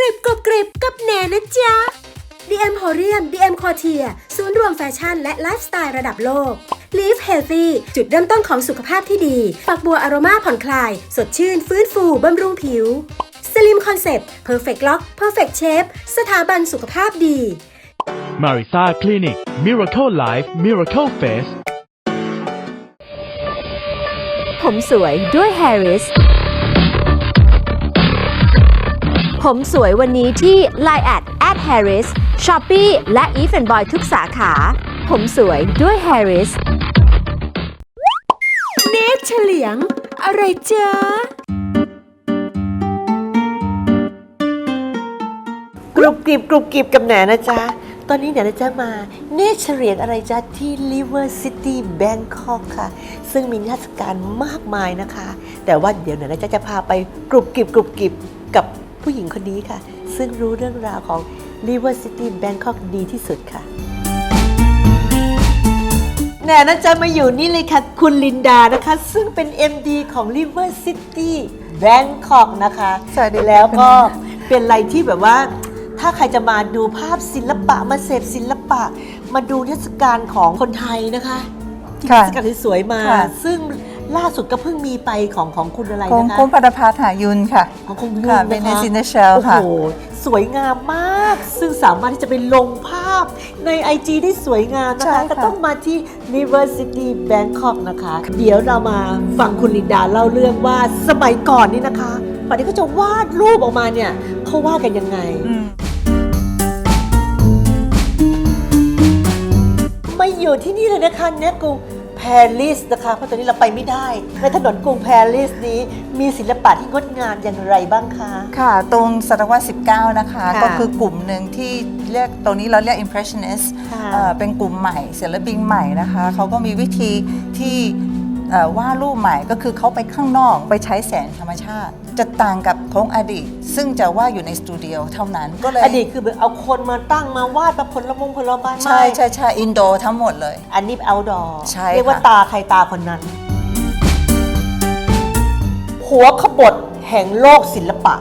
กริบกรุบกริบกับแหนนะจ๊ะ DM h o r i u m DM c o r t i e r ศูนย์รวมแฟชั่นและไลฟ์สไตล์ระดับโลก Live Healthy จุดเริ่มต้นของสุขภาพที่ดี ฝักบัวอโรมาผ่อนคลาย สดชื่น ฟื้นฟูบำรุงผิว Slim Concept Perfect Lock Perfect Shape สถาบันสุขภาพดี Marisa Clinic Miracle Life Miracle Face ผมสวยด้วย Harris ผมสวยวันนี้ที่ Line at at Harris Shopee และ e v e n Boy ทุกสาขา ผมสวยด้วย Harris เนตเฉลียง อะไรจ๊ะกรุบกริบกรุบกริบกับแหนนะจ๊ะ ตอนนี้แหนนะจ๊ะมา เนเฉรียนอะไรจ๊ะ ที่ River City Bangkok ค่ะ ซึ่งมีนิทรรศการมากมายนะคะ แต่ว่าเดี๋ยวแหนนะจ๊ะจะพาไปกรุบกริบกรุบกริบกับ ผู้หญิงคนนี้ค่ะ ซึ่งรู้เรื่องราวของ River City Bangkok ดีที่สุดค่ะแหนนะจ๊ะมาอยู่นี่เลยค่ะ คุณลินดานะคะ ซึ่งเป็น MD ของ River City Bangkok นะคะสวัสดีค่ะแล้วก็เป็นอะไรที่แบบว่า ถ้าใครจะมาดูภาพศิลปะ มาเสพศิลปะ มาดูเทศกาลของคนไทยนะคะที่ค่ะเทศกาลสวยๆมาค่ะซึ่ง ล่าสุดก็เพิ่งมีไปของของคุณอะไรของนะคะคุณพัฒพัฒน์หายุนค่ะ ของคุณยุ่นค่ะนะคะ Venice in the Shell ค่ะ โอ้โห สวยงามมาก ซึ่งสามารถที่จะไปลงภาพใน IG ได้สวยงามนะใช่คะค่ะ ก็ต้องมาที่ River City Bangkok นะคะ เดี๋ยวเรามาฟังคุณลินดาเล่าเรื่องว่าสมัยก่อนนี่นะคะก่อนที่เขาจะวาดรูปออกมาเนี่ยเขาวาดกันยังไง อืม มาอยู่ที่นี่เลยนะคะเนกรุง ปารีสนะคะ เพราะตอนนี้เราไปไม่ได้ในถนนกรุงปารีสนี้มีศิลปะที่งดงามอย่างไรบ้างคะ ค่ะ ตรงศตวรรษ 19 นะคะ ค่ะก็คือกลุ่มหนึ่งที่เรียกตรงนี้เราเรียก impressionist ค่ะ เอ่อเป็นกลุ่มใหม่ศิลปินใหม่นะคะ เขาก็มีวิธีที่เอ่อ วาดรูปใหม่ก็คือเขาไปข้างนอกไปใช้แสงธรรมชาติ จะต่างกับของอดีต ซึ่งจะว่าดอยู่ในสตูดิโอเท่านั้นก็เลยอดีตคือแบบเอาคนมาตั้งมาวาดแบบผลมงผลไม้ใช่ใช่ใช่อินโดทั้งหมดเลย อันนี้เอาดอใช่เรียกว่าค่ะตาใครตาคนนั้น หัวขบถแห่งโลกศิลปะ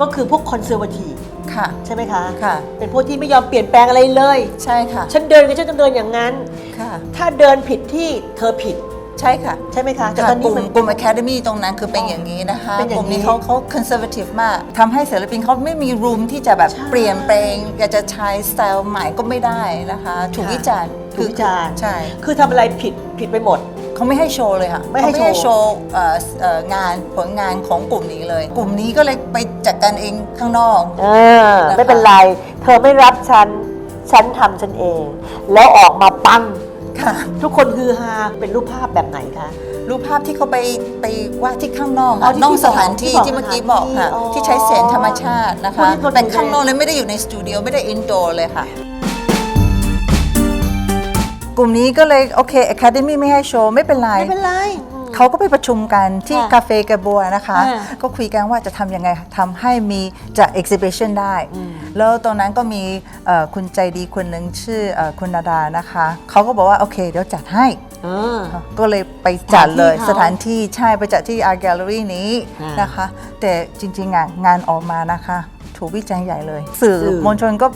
ก็คือพวกคอนเซอร์วทีค่ะใช่ไหมคะค่ะ เป็นพวกที่ไม่ยอมเปลี่ยนแปลงอะไรเลย ใช่ค่ะ ฉันเดินก็ฉันต้องเดินอย่างนั้น ค่ะ ถ้าเดินผิดที่เธอผิด ใช่ค่ะ ใช่ไหมคะแต่ค่ะตอนกนี้ลุ่มมัน กลุ่ม Academy ตรงนั้นคือเป็นอย่างนี้นะคะเป็นอย่างนี้กลุ่มนี้เขาเขา conservative มากทำให้ศิลปินเขาไม่มี room ที่จะแบบใช่เปลี่ยนแปลงอยากจะใช้สไตล์ใหม่ก็ไม่ได้นะคะ ถูกค่ะวิจารณ์ถูกวิจารณ์ ใช่ คือทำอะไรผิดผิดไปหมด เขาไม่ให้โชว์เลยค่ะไม่ให้เขาไม่ให้โชโชว์ว์เอ่อเอ่องานผลงานของกลุ่มนี้เลย กลุ่มนี้ก็เลยไปจัดการเองข้างนอก เออนะคะ ไม่เป็นไร เธอไม่รับฉัน ฉันทำฉันเอง แล้วออกมาปัง ค่ะ ทุกคนฮือฮาเป็นรูปภาพแบบไหนคะ รูปภาพที่เขาไปไปวาดที่ข้างนอกอ๋อค่ะที่นอกที่สถานที่บอกที่เมื่อกี้สบถาอนกที่ค่ะ อ๋อที่ใช้แสงธรรมชาตินะคนคะที่เขาเป็นข้างดูแลนอกเลยไม่ได้อยู่ในสตูดิโอไม่ได้อินโดร์เลยค่ะ กลุ่มนี้ก็เลยโอเค Academy ไม่ให้โชว์ ไม่เป็นไร ไม่เป็นไร เขาก็ไปประชุมกันที่ค่ะคาเฟ่กระบัวนะคะ อ่าก็คุยกันว่าจะทำยังไงทำให้มีจะ exhibition ได้ อืม แล้วตรงนั้นก็มีเอ่อคุณใจดีคนหนึ่งชื่อเอ่อคุณนาดานะคะ เขาก็บอกว่า โอเค เดี๋ยวจัดให้ เออ ก็เลยไปจัดเลยสสถาถานนที่ที่ใช่ไปจัดที่ Art Gallery นี้อ่านนะคะ แต่จริงๆงานงานออกมานะคะ ถูกวิจารณ์ใหญ่เลย สื่อสื่อมวลชนก็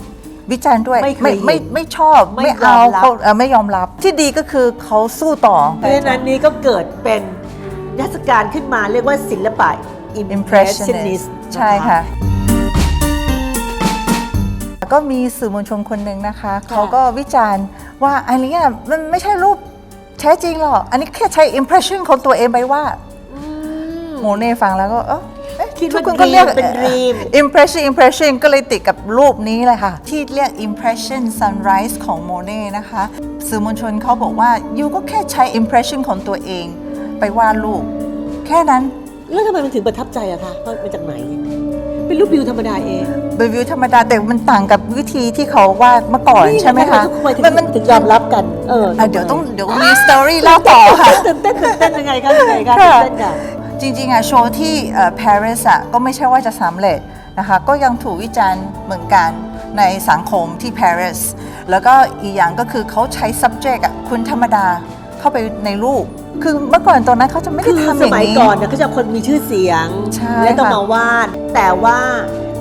วิจารณ์ด้วยไม่เคยไม่ไม่เห็นไม่ชอบไม่ไม่ยเอาอมรับ เขาเอ่อไม่ยอมรับ ที่ดีก็คือเขาสู้ต่อ เพราะฉะนั้นนี้ก็เกิดเป็นนิทรรศการขึ้นมาเรียกว่าศิลปะ impressionist ใช่ค่ะ ก็มีสื่อมวลชนคนหนึ่งนะคะ เขาก็วิจารณ์ว่าอันเนี้ยมันไม่ใช่รูปแท้จริงหรอก อันนี้แค่ใช้ impression ของตัวเองไปว่าดอืมโมเน่ฟังแล้วก็เออเอ๊ะ คิดทุว่ากคนก็เรียก dream เป็น dream impression impression ก็เลยติดกับรูปนี้เลยค่ะ ที่เรียก impression sunrise ของโมเน่นะคะ สื่อมวลชนเขาบอกว่ายูก็แค่ใช้ impression ของตัวเอง ไปวาดรูป แค่นั้น แล้วทำไมมันถึงประทับใจอะคะมันมาจากไหน เป็นรูปวิวธรรมดาเอง เป็นวิวธรรมดาแต่มันต่างกับวิธีที่เขาวาดเมื่อก่อนใช่ไหมคะทุกคนถึงถึงยอมรับกัน เอออะเดี๋ยวต้องเดี๋ยวมีสตอรี่เล่าต่อค่ะ ตื่นเต้นตื่นเต้นยังไงคะยังไงคะตื่นเต้นค่ะ จริงๆอะโชว์ที่เอ่อปารีสอะก็ไม่ใช่ว่าจะสำเร็จนะคะก็ยังถูกวิจารณ์เหมือนกันในสังคมที่ปารีสแล้วก็อีกอย่างก็คือเขาใช้ subject อะคุณธรรมดาเข้าไปในรูป คือเมื่อก่อนตอนนั้นเขาจะไม่คืได้อทำอสย่างมัยนี้ก่อนเนี่ยเขาจะคนมีชื่อเสียงใช่แล้วก็ค่ะมาวาด แต่ว่า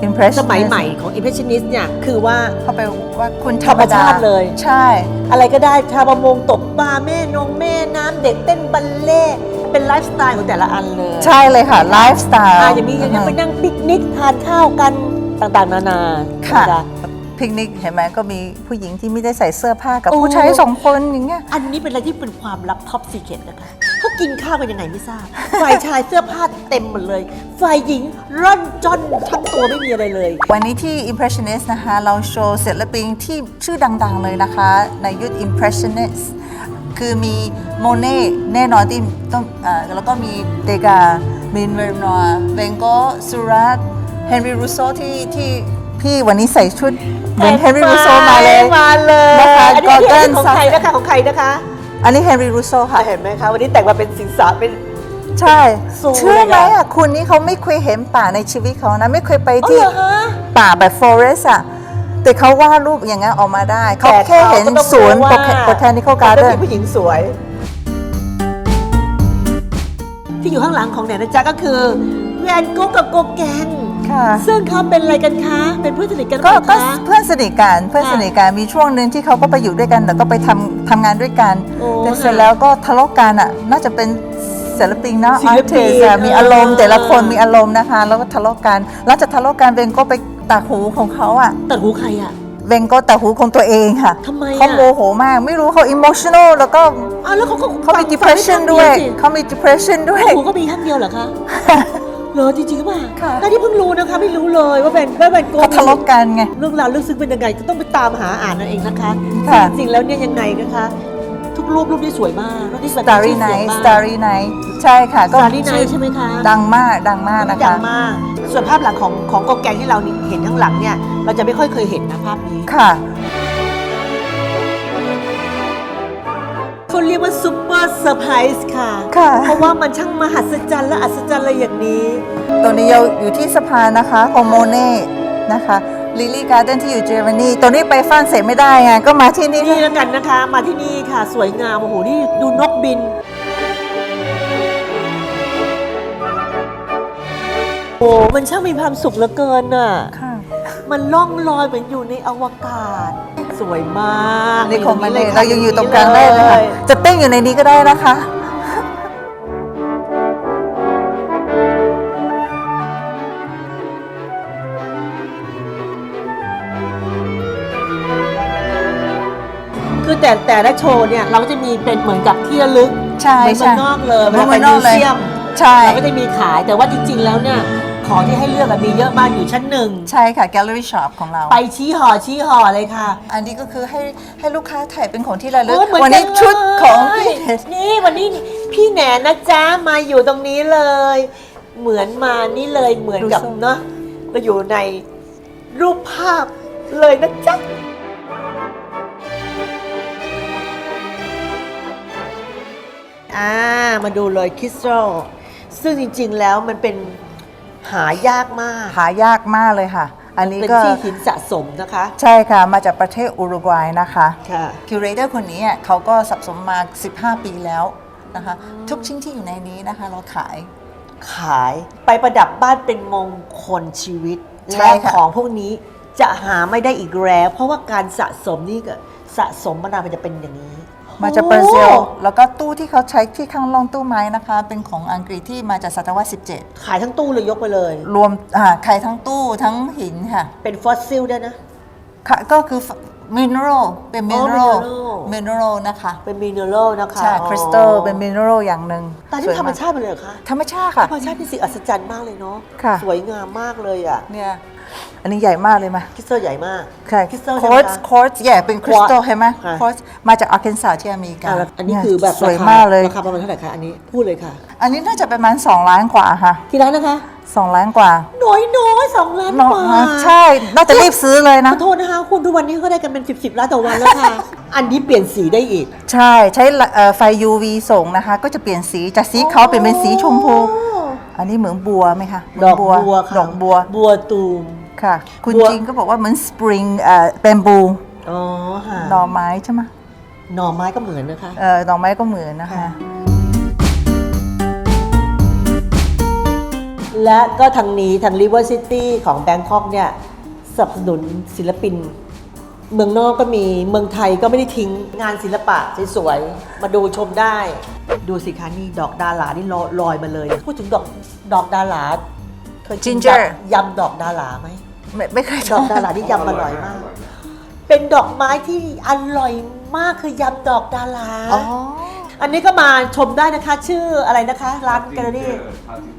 impressionist สมัยใหม่ของ impressionist เนี่ยคือว่าเขาไปว่าคุณธรรมชาติเลย ใช่ อะไรก็ได้ชาวประมงตกปลาแม่นงแม่น้ำเด็กเต้นบัลเล่ต์ เป็นไลฟ์สไตล์ของแต่ละอันเลยใช่เลยค่ะไลฟ์สไตล์อ่าอย่างนี้อย่างนี้ไปนั่งปิกนิกทานข้าวกันต่างๆ นานาค่ะนพิกนิกเห็นไหมก็มีผู้หญิงที่ไม่ได้ใส่เสื้อผ้ากับโอ้ผู้ชายสองคนอย่างเงี้ยอันนี้เป็นอะไรที่เป็นความลับท็อปซีเคร็ตนะคะเขากินข้าวกันยังไงไม่ทราบฝ่ายชายเสื้อผ้าเต็มหมดเลยฝ่ายหญิงร่อนจอนทั้งตัวไม่มีอะไรเลย วันนี้ที่ Impressionist นะคะ เราโชว์ศิลปินที่ชื่อดังๆเลยนะคะ ในยุค Impressionist คือมีโมเน่แน่นอนที่ต้องเอ่อแล้วก็มีเดกามินเวอร์นอเบงโกสุรัตเฮนรี่รูโซที่ที่พี่วันนี้ใส่ชุดเหมือนเฮนรี่รูโซมาเลย มาเลยนะคะอันนี้ Gordon ของใครนะคะของใครนะคะอันนี้เฮนรี่รูโซค่ะเห็นไหมคะวันนี้แต่งมาเป็นสิงสาเป็น ใช่สูงเชื่อไหมเลยอะ อะคุณนี่เขาไม่เคยเห็นป่าในชีวิตเขานะ ไม่เคยไปอ๋อที่เหรอฮะป่าแบบ forest อะ แต่เขาวาดรูปอย่างนั้นออกมาได้ เขาแต่แค่เห็นก็ต้องสวนรู้ว่า botanical ต้อง garden มีผู้หญิงสวย ที่อยู่ข้างหลังของแหนนะจ๊ะก็คือแวนโกะกับโกแกงค่ะซึ่งเขาเป็นอะไรกันคะ เป็นเพื่อนสนิทกันหรือก็เปล่าก็คะเพื่อนสนิทกันเพื่อนค่ะสนิทกันมีช่วงหนึ่งที่เขาก็ไปอยู่ด้วยกันแล้วก็ไปทำทำงานด้วยกันโอ้แต่เสร็จค่ะแล้วก็ทะเลาะกันอะ น่าจะเป็นศิลปินนะศิลปิน artist อะมีอารมณ์เออแต่ละคนมีอารมณ์นะคะ แล้วก็ทะเลาะกันหลังจากทะเลาะกันเบนก็ไป ตากหูของเขาอะตัดหูใครอะเบนก็ตากหูของตัวเองค่ะทำไมอะ เขาโมโหมากไม่รู้เขา emotional แล้วก็อ้าวแล้วเขาก็เขามีฟัง depression ฟังด้วยไม่ทันสิเขามี depression ด้วย หูก็มีข้างเดียวเหรอคะเหรอจริงๆหรือเปล่าค่ะอันนี้เพิ่งรู้นะคะไม่รู้เลยว่าเป็นว่าเป็นโกเขาทะเลาะกันไง เรื่องราวลึกซึ้งเป็นยังไงก็ต้องไปตามหาอ่านนั่นเองนะคะค่ะ จริงๆแล้วเนี่ยยังไงนะคะ ทุกรูปรูปนี้สวยมากรูปนี้ Starry Night Starry Night ใช่ค่ะ ก็สตาร์รี่ไนท์ใช่ไหมคะ ดังมากดังมากนะดัคะ งมาก ส่วนภาพหลังของของโกแกงที่เราเห็นข้างหลังเนี่ย เราจะไม่ค่อยเคยเห็นนะภาพนี้ค่ะเขาเรียกว่าซูเปอร์เซอร์ไพรส์ค่ะ ค่ะ เพราะว่ามันช่างมหัศจรรย์และอัศจรรย์อะไรอย่างนี้ตรงนี้เราอยู่ที่สะพานนะคะของโมเน่นะคะลิลี่การ์เดนที่อยู่เยอรมนีตรงนี้ไปฝรั่งเศสไม่ได้ไงก็มาที่นี่นี่แล้วกันนะคะ มาที่นี่ค่ะ สวยงามโอ้โหนี่ดูนกบิน โอ้มันช่างมีความสุขเหลือเกินน่ะ ค่ะ มันล่องลอยเหมือนอยู่ในอวกาศ สวยมากอันนี้ของมันอเลยค่ะเรายังอยู่ตรงกลางได้เลยค่ะจะเต้นอยู่ในนี้ก็ได้นะคะ คือแต่แต่ละโชว์เนี่ยเราก็จะมีเป็นเหมือนกับที่ระลึกใช่เหมือนใช่เมืองนอกเลยเหมือนไปเมืองนอกเลยมิวเซียมใช่ เราก็จะมีขายแต่ว่าจริงๆแล้วเนี่ย ของที่ให้เลือกอะมีเยอะมากอยู่ชั้นหนึ่ง ใช่ค่ะ Gallery Shop ของเรา ไปชี้ห่อชี้ห่อเลยค่ะ อันนี้ก็คือให้ให้ลูกค้าถ่ายเป็นของที่ระลึก โอ้ยเหมือนวักันี้นชุดของเลยพี่นี่วันนี้พี่แหนนะจ๊ะมาอยู่ตรงนี้เลย เหมือนมานี่เลยเหมือนกับเนาะเราอยู่ในรูปภาพเลยนะจ๊ะอ่ามาดูเลยคริสตัลซึ่งจริงๆแล้วมันเป็น หายากมากหายากมากเลยค่ะ อันนี้เป็นก็ที่หินสะสมนะคะใช่ค่ะ มาจากประเทศอุรุกวัยนะคะค่ะ คิวเรเตอร์คนนี้อะเขาก็สับสมมา 15 ปีแล้วนะคะ ทุกชิ้นที่อยู่ในนี้นะคะ เราขาย ขายไปประดับบ้านเป็นมงคลชีวิตใช่และค่ะ ของพวกนี้จะหาไม่ได้อีกแล้ว เพราะว่าการสะสมนี่ก็สะสมมานานมันจะเป็นอย่างนี้ มาจากบราซิล แล้วก็ตู้ที่เขาใช้ที่ข้างล่องตู้ไม้นะคะ เป็นของอังกฤษที่มาจากศตวรรษ ขายทั้งตู้เลยยกไปเลย 17 รวมอ่าขายทั้งตู้ทั้งหินค่ะเป็นฟอสซิลด้วยนะ ค่ะก็คือมิน e ร a ลเป็นมิอ๋นอเ a ร mineral มิน e ร a ลนะคะเป็นมินเนอรัลนะคะใช่อ๋อคริสตัลเป็นมิน e ร a ลอย่างหนึ่งแต่นี่สวยธรรมกชาติไปเลยเหรอคะธรรมชาติค่ะธรรมชาติเป็นสิ่งอัศจรรย์มากเลยเนาะค่ะ สวยงามมากเลยอะ เนี่ย อันนี้ใหญ่มากเลยไหมคริสตัลใหญ่มากค่ะคริสตัลคใช่อไหมร์สคะคอร์สใหญ่เป็นคริสตัล Quartz เห็นไหมค่ะ คอร์สมาจากอาร์เคนซัสที่อเมริกาอะแล้วอันนี้เยคือแบบสวยรคมากเลย ราคาประมาณเท่าไหร่คะ อันนี้พูดเลยค่ะ อันนี้น่าจะประมาณ2ล้านกว่าค่ะที่ร้านนะคะ 2ล้านกว่าน้อยน้อยๆสองล้านเนอะกว่าใช่น่าจะรีบซื้อเลยขนะ อโทษนะคะ คุณทุกวันนี้ก็ได้กันเป็น10บสล้านต่อวันแล้วค่ะ อันนี้เปลี่ยนสีได้อีก ใช่ใช้เอ่อไฟ UV ส่งนะคะ ก็จะเปลี่ยนสีจากสีขาวเปลี่ยนเป็นสีชมพูอั นนี้เหมือนบัวไหมคะเหมืดนอกบัวค่ะดอกบัว บัวตูมค่ะ คุณบัวจริงก็บอกว่าเหมือนสปริงเอ่อแบมบูอ๋อค่ะหน่อไม้ใช่ไหมหน่อไม้ก็เหมือนนะคะเอ่อหน่อไม้ก็เหมือนนะคะแและก็ทางนี้ทาง River City ของแบงคอกเนี่ยสนับสนุนศิลปิน เมืองนอกก็มีเมืองไทยก็ไม่ได้ทิ้งงานศิลปะสวยๆมาดูชมได้ ดูสิคะนี่ดอกดาหลานี่ลอยลอยมาเลย พูดถึงดอกดอกดาหลาเคยกิน Ginger ยำดอกดาหลาไหมไม่ไม่เคยดอกดาหลานี่ยำอร่อยมาก เป็นดอกไม้ที่อร่อยมากคือยำดอกดาหลาอ๋ออันนี้ก็มาชมได้นะคะ ชื่ออะไรนะคะร้านแกลเลอรี่ท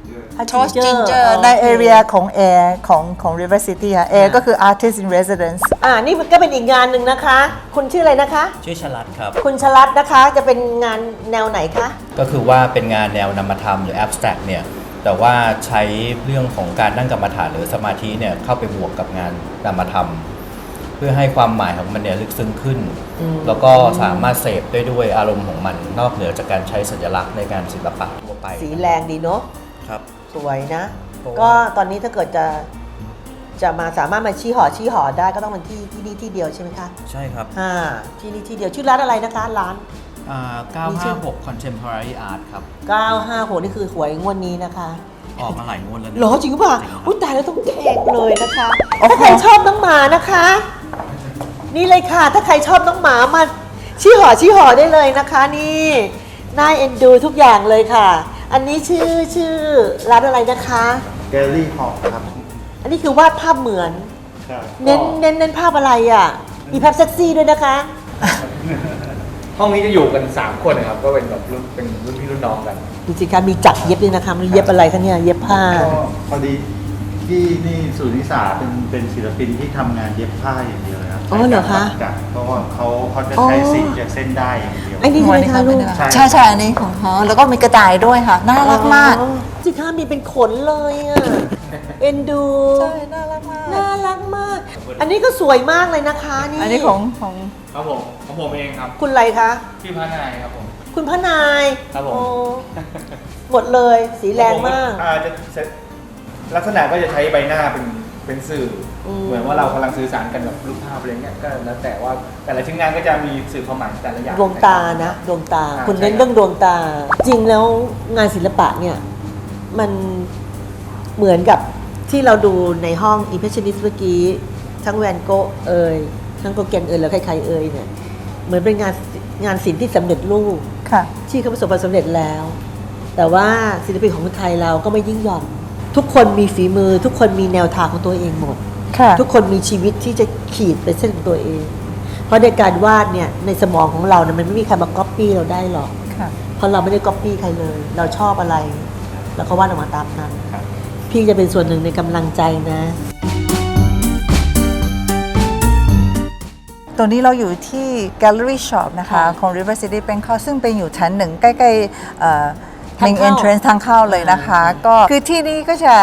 อสจิงเจอร์ในเอเรียของแอร์ของของ River City ค่ะแอร์ก็คือ Artist in Residence อ่านี่มันก็เป็นอีกงานหนึ่งนะคะ คุณชื่ออะไรนะคะ ชื่อชลัดครับ คุณชลัดนะคะจะเป็นงานแนวไหนคะ ก็คือว่าเป็นงานแนวนามธรรมหรือ abstract เนี่ยแต่ว่าใช้เรื่องของการนั่งกรรมฐานหรือสมาธิเนี่ยเข้าไปบวกกับงานนามธรรม เพื่อให้ความหมายของมันเนี่ยลึกซึ้งขึ้น แล้วก็สามารถเสพได้ด้วยอารมณ์ของมันนอกเหนือจากการใช้สัญลักษณ์ในการศิลปะทั่วไป สีแรงดีเนาะครับ สวยนะเพราะว่าก็ตอนนี้ถ้าเกิดจะจะมาสามารถมาชี้หอชี้หอได้ก็ต้องเป็นที่ที่นี่ที่เดียวใช่ไหมคะใช่ครับอ่าที่นี่ที่เดียวชื่อร้านอะไรนะคะร้าน อ่า956 Contemporary Art ครับ 956นี่คือหวยงวดนี้นะคะออกมาหลายงวดแล้วนะเหรอจริงหรือเปล่าจริงครับอุ้ยตายแล้วต้องแทงเลยนะคะถ้าใครชอบน้องหมานะคะ นี่เลยค่ะ ถ้าใครชอบน้องหมามาชี้หอชี้หอได้เลยนะคะ นี่น่าเอ็นดูทุกอย่างเลยค่ะ อันนี้ชื่อชื่อร้านอะไรนะคะ แกลลี่ฮอลครับอันนี้คือวาดภาพเหมือน ครับเน้นเน้นเน้นภาพอะไรอะ มีภาพเซ็กซี่ด้วยนะคะ ห้องนี้จะอยู่กัน 3 คนนะครับ ก็เป็นแบบรุ่นเป็นรุ่นพี่รุ่นน้องกันดูสิคะมีจักรเย็บด้วยนะคะมันเย็บอะไรคะเนี่ยเย็บผ้า ก็พอดีที่นี่สุนิสาเป็นเป็นศิลปินที่ทำงานเย็บผ้าอย่างเดียวนะครับ อ๋อเหรอคะใช้การจักรเพราะว่าเขาเขาจะใช้สีจากเส้นได้อย่างเดียวไอ้นี่ใช่ไหมคะลูกใช่ใช่ใช่อันนี้ของเขาแล้วก็มีกระต่ายด้วยค่ะ น่ารักมากอ๋อสิคะมีเป็นขนเลยอะเอ็นดูใช่น่ารักมากน่ารักมาก อันนี้ก็สวยมากเลยนะคะนี่อันนี้ของของครับผมของผมเองครับ คุณอะไรคะพี่พระนายครับผมคุณพระนายครับผมโอ้หมดเลยสีแรงมากอ่าจะจะลักษณะก็จะใช้ใบหน้าเป็น เป็นสื่ออม เหมือนว่าเรากำลังสื่อสารกันแบบรูปภาพอะไรเงี้ยก็แล้วแต่ว่าแต่ละชิ้นงานก็จะมีสื่อความหมายแต่ละอย่าง ดวงตานะดวงตา อ่าคุณเน้นใช่ครับ เรื่องดวงตา จริงแล้วงานศิลปะเนี่ย มันเหมือนกับที่เราดูในห้องอีเพชนิสเมื่อกี้ ทั้งแวนโกะเอ่ยทั้งโกเกนเอ่ยแล้วใครๆเอ่ยเนี่ย เหมือนเป็นงานงานศิลป์ที่สำเร็จรูป ค่ะ ที่เขาประสบความสำเร็จแล้ว แต่ว่าศิลปินของคนไทยเราก็ไม่ยิ่งหย่อน ทุกคนมีฝีมือ ทุกคนมีแนวทางของตัวเองหมดค่ะทุกคนมีชีวิตที่จะขีดเป็นเส้นของตัวเอง เพราะในการวาดเนี่ยในสมองของเราเนี่ยมันไม่มีใครมาก๊อปปี้เราได้หรอกค่ะเพราะเราไม่ได้ก๊อปปี้ใครเลย เราชอบอะไรเราก็วาดออกมาตามนั้นครับพี่จะเป็นส่วนหนึ่งในกำลังใจนะ ตัวนี้เราอยู่ที่ Gallery Shop นะคะค่ะของ River City Bangkok ซึ่งเป็นอยู่ชั้นหนึ่งใกล้ๆ เอ่อทาง main เข้า entrance ทางเข้าเลยนะคะ ก็คือที่นี่ก็จะ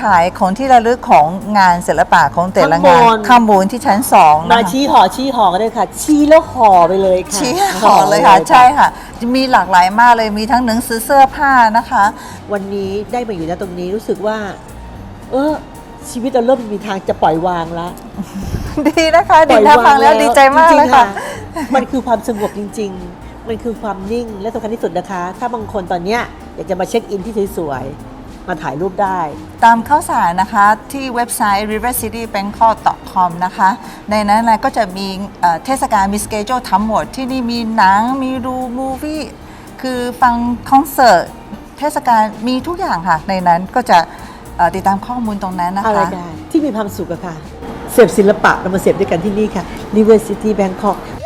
ขายของที่ระลึกของงานศิลปะของแต่ละงานข้างบน ข้างบนที่ชั้นสองนะมาคะชี้ห่อชี้ห่อก็ได้ค่ะ ชี้แล้วห่อไปเลยค่ะชี้ห่อเลยค่ะ ใช่ค่ะ มีหลากหลายมากเลยมีทั้งหนังสือเสื้อผ้านะคะ วันนี้ได้มาอยู่ณตรงนี้รู้สึกว่า เออชีวิตเราเริ่มมีทางจะปล่อยวางแล้วดีนะคะดีนะฟังแล้วดีใจมากจริเลงยๆค่ะ มันคือความสงบจริง ๆ มันคือความนิ่งและสำคัญที่สุดนะคะ ถ้าบางคนตอนเนี้ย อยากจะมาเช็คอินที่สวยๆมาถ่ายรูปได้ ตามข้าวสารนะคะที่เว็บไซต์ rivercitybangkok.com นะคะ ในนั้นนะก็จะมีเอ่อเทศกาลมีสเกจ l e ทั้งหมดที่นี่มีหนังมีดูมูวี่คือฟังคอนเสิร์ตเทศกาลมีทุกอย่างค่ะในนั้นก็จะเอ่อติดตามข้อมูลตรงนั้นนะอะไรคะกันที่มีความสุขอะค่ะ เสพศิลปะเรามาเสพด้วยกันที่นี่ค่ะ River City Bangkok แม้ไม่ติส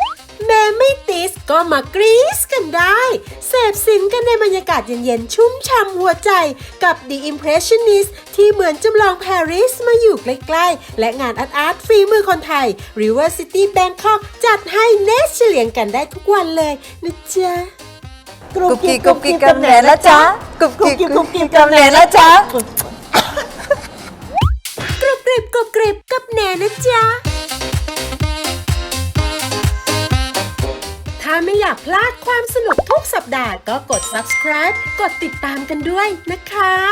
ก็มากรี๊สกันได้เสพสินกันในบรรยากาศเย็นๆ ชุ่มช่ำหัวใจกับ The Impressionist ที่เหมือนจำลองปารีสมาอยู่ใกล้ๆ และงานอาร์ตอาร์ตฝีมือคนไทย River City Bangkok จัดให้เนสเฉลียงกันได้ทุกวันเลยนะจ๊ะกรุบกริบกรุบกริบกับแหนนะจ๊ะกรุบกริบกรุบกริบกับแหนนะจ๊ะกรุบกริบกรุบกริบกับแหนนะจ๊ะ ถ้าไม่อยากพลาดความสนุกทุกสัปดาห์ก็กด subscribe กดติดตามกันด้วยนะคะ